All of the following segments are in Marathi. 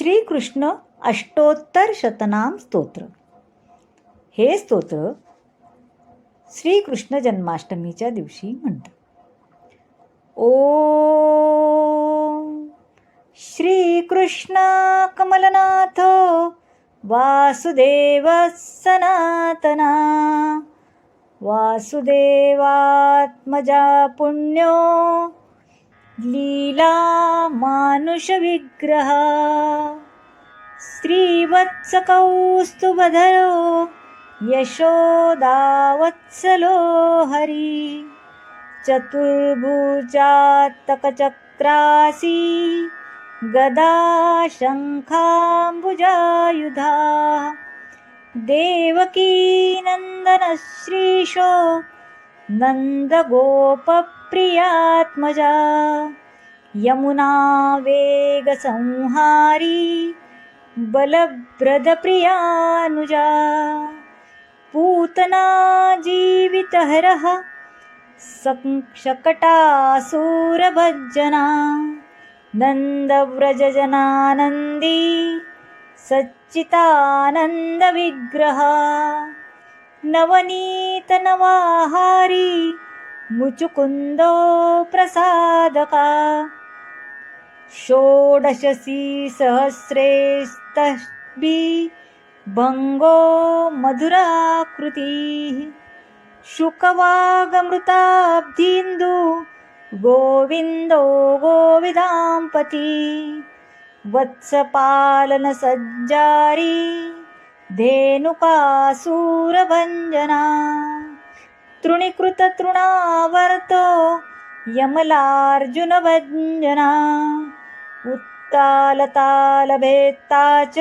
श्रीकृष्ण अष्टोत्तर शतनाम स्तोत्र. हे स्तोत्र श्रीकृष्ण जन्माष्टमीच्या दिवशी म्हणतात. ओ श्रीकृष्ण कमलनाथ वासुदेव सनातना वासुदेवात्मजा पुण्यो लीला मानुषविग्रहा श्रीवत्सकौस्तुभधरो यशोदावत्सलो हरी। चतुर्भुजात्तकचक्रासी गदा शङ्खाम्बुजायुधा देवकीनन्दनश्रीशो नन्दगोपप्रियात्मजा। यमुना वेगसंहारी बलभ्रदप्रियानुजा पूतना जीवितहरः शकटासूरभज्जना नन्दव्रजजनानन्दी सच्चितानन्दविग्रहा नवनीतनवाहारी मुचुकुन्दो प्रसादका. षोडशसी सहस्रेस्तस्बी भङ्गो मधुराकृतिः. शुकवागमृताब्धीन्दु गोविन्दो गोविदाम्पती. वत्सपालनसज्जारी धेनुकासूरभञ्जना। तृणीकृततृणावर्तो यमलार्जुनभञ्जना। उत्तालतालभेत्ता च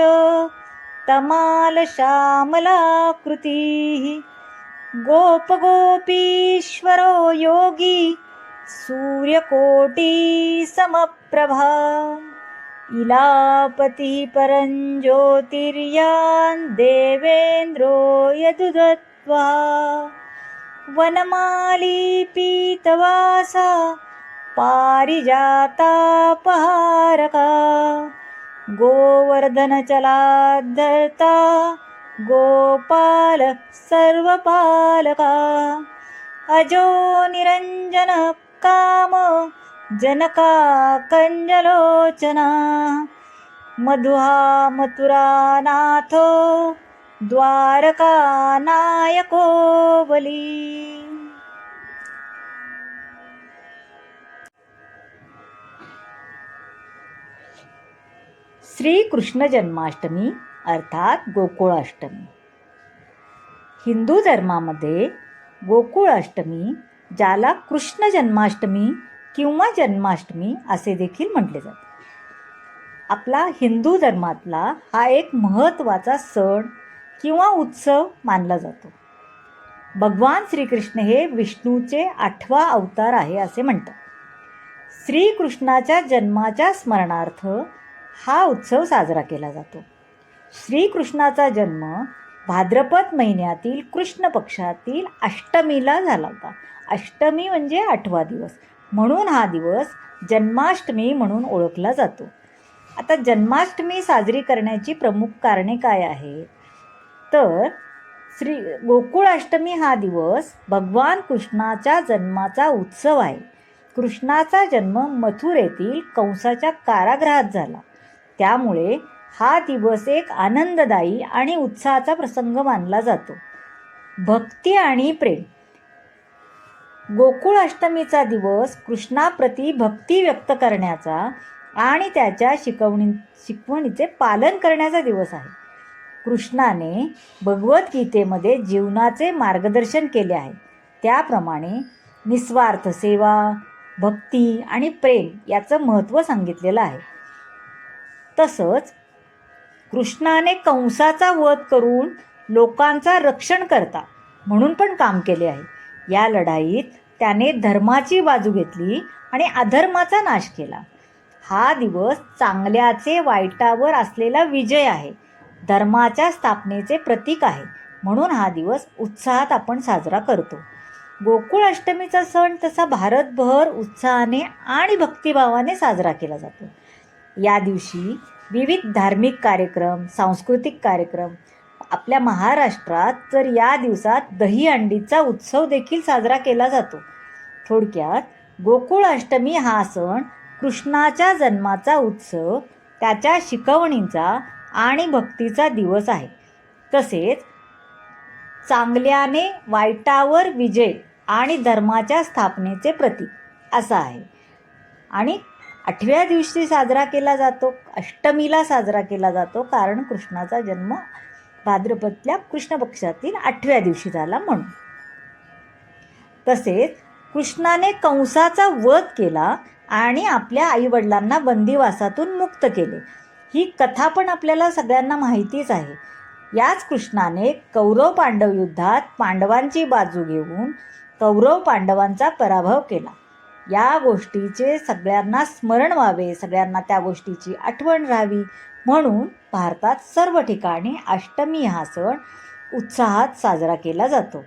तमालश्यामलाकृतिः। गोपगोपीश्वरो योगी सूर्यकोटिसमप्रभा। इलापति परञ्ज्योतिर्यान् देवेन्द्रो यदुदत्त्वा वनमाली पीतवासा पारिजातापहारका गोवर्धनचलाद्धर्ता गोपाल सर्वपालका अजो निरञ्जन काम जनका कञ्जलोचना मधुहा मथुरानाथो द्वारका नायको बली। श्रीकृष्ण जन्माष्टमी अर्थात गोकुळाष्टमी। हिंदू धर्मामध्ये गोकुळाष्टमी ज्याला कृष्ण जन्माष्टमी किंवा जन्माष्टमी असे देखील म्हटले जाते. आपला हिंदू धर्मातला हा एक महत्त्वाचा सण किंवा उत्सव मानला जातो. भगवान श्रीकृष्ण हे विष्णूचे आठवा अवतार आहे असे म्हणतात. श्रीकृष्णाच्या जन्माच्या स्मरणार्थ हा उत्सव साजरा केला जातो. श्रीकृष्णाचा जन्म भाद्रपद महिन्यातील कृष्ण पक्षातील अष्टमीला झाला होता. अष्टमी म्हणजे आठवा दिवस. म्हणून हा दिवस जन्माष्टमी म्हणून ओळखला जातो. आता जन्माष्टमी साजरी करण्याची प्रमुख कारणे काय आहेत? तर श्री गोकुळाष्टमी हा दिवस भगवान कृष्णाच्या जन्माचा उत्सव आहे. कृष्णाचा जन्म मथुरेतील कंसाच्या कारागृहात झाला. त्यामुळे हा दिवस एक आनंददायी आणि उत्साहाचा प्रसंग मानला जातो. भक्ती आणि प्रेम गोकुळाष्टमीचा दिवस कृष्णाप्रती भक्ती व्यक्त करण्याचा आणि त्याच्या शिकवणी शिकवणीचे पालन करण्याचा दिवस आहे. कृष्णाने भगवद्गीतेमध्ये जीवनाचे मार्गदर्शन केले आहे. त्याप्रमाणे निस्वार्थ सेवा भक्ती आणि प्रेम याचं महत्त्व सांगितलेलं आहे. तसंच कृष्णाने कंसाचा वध करून लोकांचा रक्षण करता म्हणून पण काम केले आहे. या लढाईत त्याने धर्माची बाजू घेतली आणि अधर्माचा नाश केला. हा दिवस चांगल्याचे वाईटावर असलेला विजय आहे. धर्माच्या स्थापनेचे प्रतीक आहे. म्हणून हा दिवस उत्साहात आपण साजरा करतो. गोकुळ अष्टमीचा सण तसा भारतभर उत्साहाने आणि भक्तिभावाने साजरा केला जातो. या दिवशी विविध धार्मिक कार्यक्रम सांस्कृतिक कार्यक्रम आपल्या महाराष्ट्रात तर या दिवसात दही अंडीचा उत्सव देखील साजरा केला जातो. थोडक्यात गोकुळ अष्टमी हा सण कृष्णाच्या जन्माचा उत्सव त्याच्या शिकवणींचा आणि भक्तीचा दिवस आहे. तसेच चांगल्याने वाईटावर विजय आणि धर्माच्या स्थापनेचे प्रतीक असं आहे. आणि आठव्या दिवशी साजरा केला जातो अष्टमीला साजरा केला जातो कारण कृष्णाचा जन्म भाद्रपदल्या कृष्ण पक्षातील आठव्या दिवशी झाला म्हणून. तसेच कृष्णाने कंसाचा वध केला आणि आपल्या आईवडिलांना बंदिवासातून मुक्त केले. ही कथा पण आपल्याला सगळ्यांना माहितीच आहे. याच कृष्णाने कौरव पांडव युद्धात पांडवांची बाजू घेऊन कौरव पांडवांचा पराभव केला. या गोष्टीचे सगळ्यांना स्मरण व्हावे सगळ्यांना त्या गोष्टीची आठवण राहावी म्हणून भारतात सर्व ठिकाणी अष्टमी हा सण उत्साहात साजरा केला जातो.